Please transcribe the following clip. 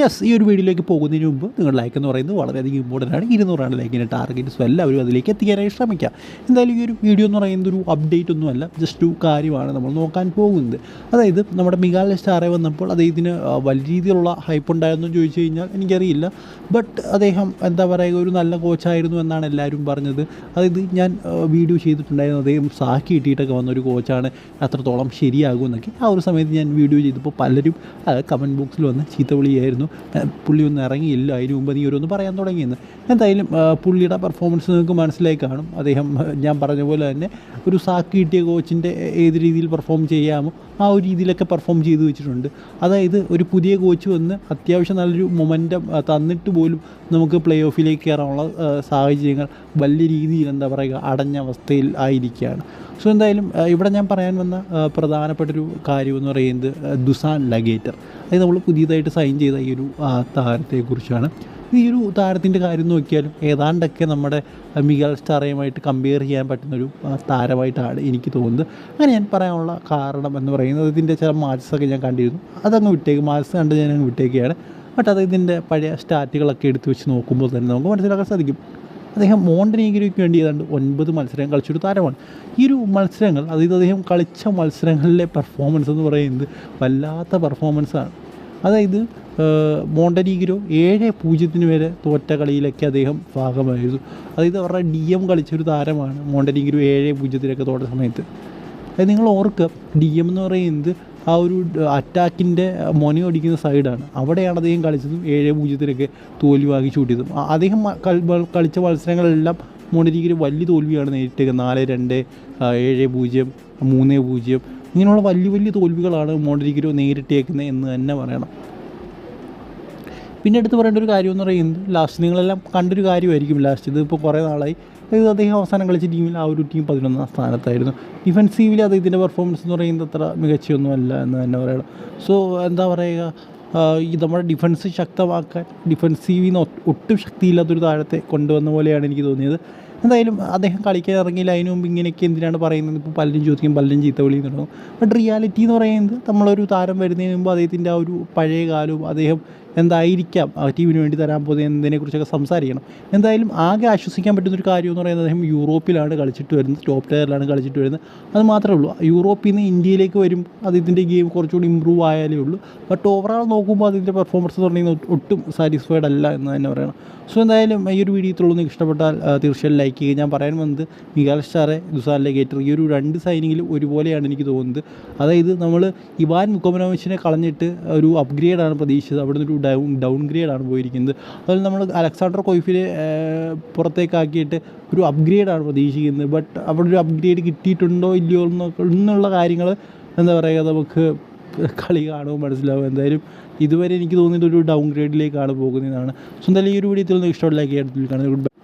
Yes ഈ ഒരു വീഡിയോയിലേക്ക് പോകുന്നതിന് മുമ്പ് നിങ്ങൾ ലൈക്ക് എന്ന് പറയുന്നത് വളരെയധികം ഇമ്പോർട്ടന്റ് ആണ്. ഇരുന്നൂറാണ് ലൈക്കിന്റെ ടാർഗറ്റ് സോ എല്ലാവരും അതിലേക്ക് എത്തിക്കാനായി ശ്രമിക്കുക എന്തായാലും ഈ ഒരു വീഡിയോ എന്ന് പറയുന്നത് ഒരു അപ്ഡേറ്റ് ഒന്നുമല്ല ജസ്റ്റ് ഒരു കാര്യമാണ് നമ്മൾ നോക്കാൻ പോകുന്നത്. അതായത് നമ്മുടെ മികാല സ്റ്റാറെ വന്നപ്പോൾ അദ്ദേഹത്തിന് ഇതിന് വലിയ രീതിയിലുള്ള ഹൈപ്പ് ഉണ്ടായിരുന്നു ചോദിച്ചു കഴിഞ്ഞാൽ എനിക്കറിയില്ല. ബട്ട് അദ്ദേഹം എന്താ പറയുക ഒരു നല്ല കോച്ചായിരുന്നു എന്നാണ് എല്ലാവരും പറഞ്ഞത്. അതായത് ഞാൻ വീഡിയോ ചെയ്തിട്ടുണ്ടായിരുന്നു. അദ്ദേഹം സാക്കി വന്ന ഒരു കോച്ചാണ് അത്രത്തോളം ശരിയാകുമെന്നൊക്കെ ആ ഒരു സമയത്ത് ഞാൻ വീഡിയോ ചെയ്തപ്പോൾ പലരും കമന്റ് ബോക്സിൽ വന്ന് ചീത്ത പുള്ളി ഒന്നും ഇറങ്ങിയില്ല. അതിന് മുമ്പ് നീ ഒരു ഓരോന്ന് പറയാൻ തുടങ്ങിയെന്ന്. എന്തായാലും പുള്ളിയുടെ പെർഫോമൻസ് നിങ്ങൾക്ക് മനസ്സിലായി കാണും. അദ്ദേഹം ഞാൻ പറഞ്ഞ പോലെ തന്നെ ഒരു സാക്ക് കിട്ടിയ കോച്ചിന്റെ ഏത് രീതിയിൽ പെർഫോം ചെയ്യാമോ ആ ഒരു രീതിയിലൊക്കെ പെർഫോം ചെയ്തു വെച്ചിട്ടുണ്ട്. അതായത് ഒരു പുതിയ കോച്ച് വന്ന് അത്യാവശ്യം നല്ലൊരു മൊമെന്റം തന്നിട്ട് പോലും നമുക്ക് പ്ലേ ഓഫിലേക്ക് കയറാനുള്ള സാഹചര്യങ്ങൾ വലിയ രീതിയിൽ എന്താ പറയുക അടഞ്ഞ അവസ്ഥയിൽ ആയിരിക്കുകയാണ്. സോ എന്തായാലും ഇവിടെ ഞാൻ പറയാൻ വന്ന പ്രധാനപ്പെട്ടൊരു കാര്യമെന്ന് പറയുന്നത് ദുസാൻ ലഗേറ്റർ. അതായത് നമ്മൾ പുതിയതായിട്ട് സൈൻ ചെയ്ത ഈ ഒരു താരത്തെക്കുറിച്ചാണ്. ഈ ഒരു താരത്തിന്റെ കാര്യം നോക്കിയാലും ഏതാണ്ടൊക്കെ നമ്മുടെ മിഗൽ സ്റ്റാറയുമായിട്ട് കമ്പയർ ചെയ്യാൻ പറ്റുന്നൊരു താരമായിട്ടാണ് എനിക്ക് തോന്നുന്നത്. അങ്ങനെ ഞാൻ പറയാനുള്ള കാരണം എന്ന് പറയുന്നത് ഇതിന്റെ ചില മാച്ചസൊക്കെ ഞാൻ കണ്ടിരുന്നു. അതങ്ങ് വിട്ടേക്ക് മാച്ചസ് കണ്ട് ഞാൻ അങ്ങ് വിട്ടേക്കുകയാണ് ബട്ട് അത് ഇതിന്റെ പഴയ സ്റ്റാറ്റുകളൊക്കെ എടുത്തു വെച്ച് നോക്കുമ്പോൾ തന്നെ നമുക്ക് മനസ്സിലാക്കാൻ സാധിക്കും. അദ്ദേഹം മോണ്ടനീഗിരിക്ക് വേണ്ടി ഏതാണ്ട് ഒൻപത് മത്സരം കളിച്ചൊരു താരമാണ്. ഈ ഒരു മത്സരങ്ങൾ അതായത് അദ്ദേഹം കളിച്ച മത്സരങ്ങളിലെ പെർഫോമൻസ് എന്ന് പറയുന്നത് വല്ലാത്ത പെർഫോമൻസാണ് അതായത് മോണ്ടനീഗിരോ ഏഴ് പൂജ്യത്തിന് വരെ തോറ്റ കളിയിലൊക്കെ അദ്ദേഹം ഭാഗമായിരുന്നു. അതായത് അവരുടെ ഡി എം കളിച്ചൊരു താരമാണ് മോണ്ടനീഗിരോ ഏഴ് പൂജ്യത്തിലൊക്കെ തോറ്റ സമയത്ത്. അത് നിങ്ങൾ ഓർക്കുക ഡി എം എന്ന് പറയുന്നത് ആ ഒരു അറ്റാക്കിന്റെ മൊന അടിക്കുന്ന സൈഡാണ്. അവിടെയാണ് അദ്ദേഹം കളിച്ചതും ഏഴ് പൂജ്യത്തിനൊക്കെ തോൽവി വാങ്ങി ചൂട്ടിയതും. അദ്ദേഹം കളിച്ച മത്സരങ്ങളെല്ലാം മോണ്ടനീഗ്രോ വലിയ തോൽവിയാണ് നേരിട്ടേക്കുന്നത്. നാല് രണ്ട് ഏഴ് പൂജ്യം മൂന്ന് പൂജ്യം ഇങ്ങനെയുള്ള വലിയ വലിയ തോൽവികളാണ് മോണ്ടരിക്കരോ നേരിട്ടേക്കുന്നത് എന്ന് തന്നെ പറയണം. പിന്നെ എടുത്ത് പറയേണ്ട ഒരു കാര്യം എന്ന് പറയുന്നത് ലാസ്റ്റ് നിങ്ങളെല്ലാം കണ്ടൊരു കാര്യമായിരിക്കും ലാസ്റ്റ് ഇത് ഇപ്പോൾ കുറേ നാളായി. അതായത് അദ്ദേഹം അവസാനം കളിച്ച ടീമിൽ ആ ഒരു ടീം പതിനൊന്നാം സ്ഥാനത്തായിരുന്നു. ഡിഫെൻസീവിൽ അദ്ദേഹത്തിന്റെ പെർഫോമൻസ് എന്ന് പറയുന്നത് അത്ര മികച്ചൊന്നുമല്ല എന്ന് തന്നെ പറയണം. സോ എന്താ പറയുക? ഈ നമ്മുടെ ഡിഫൻസ് ശക്തമാക്കാൻ ഡിഫൻസീവിൽ നിന്ന് ഒട്ടും ശക്തിയില്ലാത്തൊരു താഴത്തെ കൊണ്ടുവന്ന പോലെയാണ് എനിക്ക് തോന്നിയത്. എന്തായാലും അദ്ദേഹം കളിക്കാൻ ഇറങ്ങിയില്ല. അതിന് മുമ്പ് ഇങ്ങനെയൊക്കെ എന്തിനാണ് പറയുന്നത്? ഇപ്പോൾ പലരും ചോദിക്കും പലരും ചീത്ത വിളി തുടങ്ങും ബട്ട് റിയാലിറ്റി എന്ന് പറയുന്നത് നമ്മളൊരു താരം വരുന്നതിന് മുമ്പ് അദ്ദേഹത്തിന്റെ ആ ഒരു പഴയ കാലവും അദ്ദേഹം എന്തായിരിക്കാം? ആ ടീമിന് വേണ്ടി തരാൻ പോകുന്നത് എന്നതിനെക്കുറിച്ചൊക്കെ സംസാരിക്കണം. എന്തായാലും ആകെ ആശ്വസിക്കാൻ പറ്റുന്ന ഒരു കാര്യം എന്ന് പറയുന്നത് അദ്ദേഹം യൂറോപ്പിലാണ് കളിച്ചിട്ട് വരുന്നത് ടോപ്പ് ടയറിലാണ് കളിച്ചിട്ട് വരുന്നത്. അത് മാത്രമേ ഉള്ളൂ. യൂറോപ്പിൽ നിന്ന് ഇന്ത്യയിലേക്ക് വരും അദ്ദേഹത്തിന്റെ ഗെയിം കുറച്ചുകൂടി ഇമ്പ്രൂവ് ആയാലേ ഉള്ളൂ. ബട്ട് ഓവറോൾ നോക്കുമ്പോൾ അതിന്റെ പെർഫോമൻസ് എന്ന് പറഞ്ഞാൽ ഒട്ടും സാറ്റിസ്ഫൈഡ് അല്ല എന്ന് തന്നെ പറയണം. സോ എന്തായാലും ഈ ഒരു വീഡിയോ ഇത്രയുള്ളൂ. നിങ്ങൾക്ക് ഇഷ്ടപ്പെട്ടാൽ തീർച്ചയായും ലൈക്ക് ചെയ്യുക. ഞാൻ പറയാൻ വന്നത് മികാൽ സ്റ്റാറെ ദുസാറിലെ ഗേറ്റർ ഈ ഒരു രണ്ട് സൈനിങ്ങിലും ഒരുപോലെയാണ് എനിക്ക് തോന്നുന്നത്. അതായത് നമ്മൾ ഇവാൻ മുക്കോമനോവിച്ചിനെ കളഞ്ഞിട്ട് ഒരു അപ്ഗ്രേഡാണ് പ്രതീക്ഷിച്ചത്. അവിടെ ഒരു ഡൗൺ ഡൗൺ ഗ്രേഡാണ് പോയിരിക്കുന്നത്. അതുപോലെ നമ്മൾ അലക്സാണ്ടർ കൊയ്ഫിനെ പുറത്തേക്കാക്കിയിട്ട് ഒരു അപ്ഗ്രേഡാണ് പ്രതീക്ഷിക്കുന്നത്. ബട്ട് അവിടെ ഒരു അപ്ഗ്രേഡ് കിട്ടിയിട്ടുണ്ടോ ഇല്ലയോ എന്നുള്ള കാര്യങ്ങൾ എന്താ പറയുക നമുക്ക് കളി കാണുമ്പോൾ മനസ്സിലാവും. എന്തായാലും ഇതുവരെ എനിക്ക് തോന്നിയിട്ട് ഒരു ഡൗൺ ഗ്രേഡിലേക്കാണ് പോകുന്നതാണ് സ്വന്തം ഈ ഒരു വീഡിയോ ഇഷ്ടമുള്ള കേരളത്തിൽ കാണുന്നത്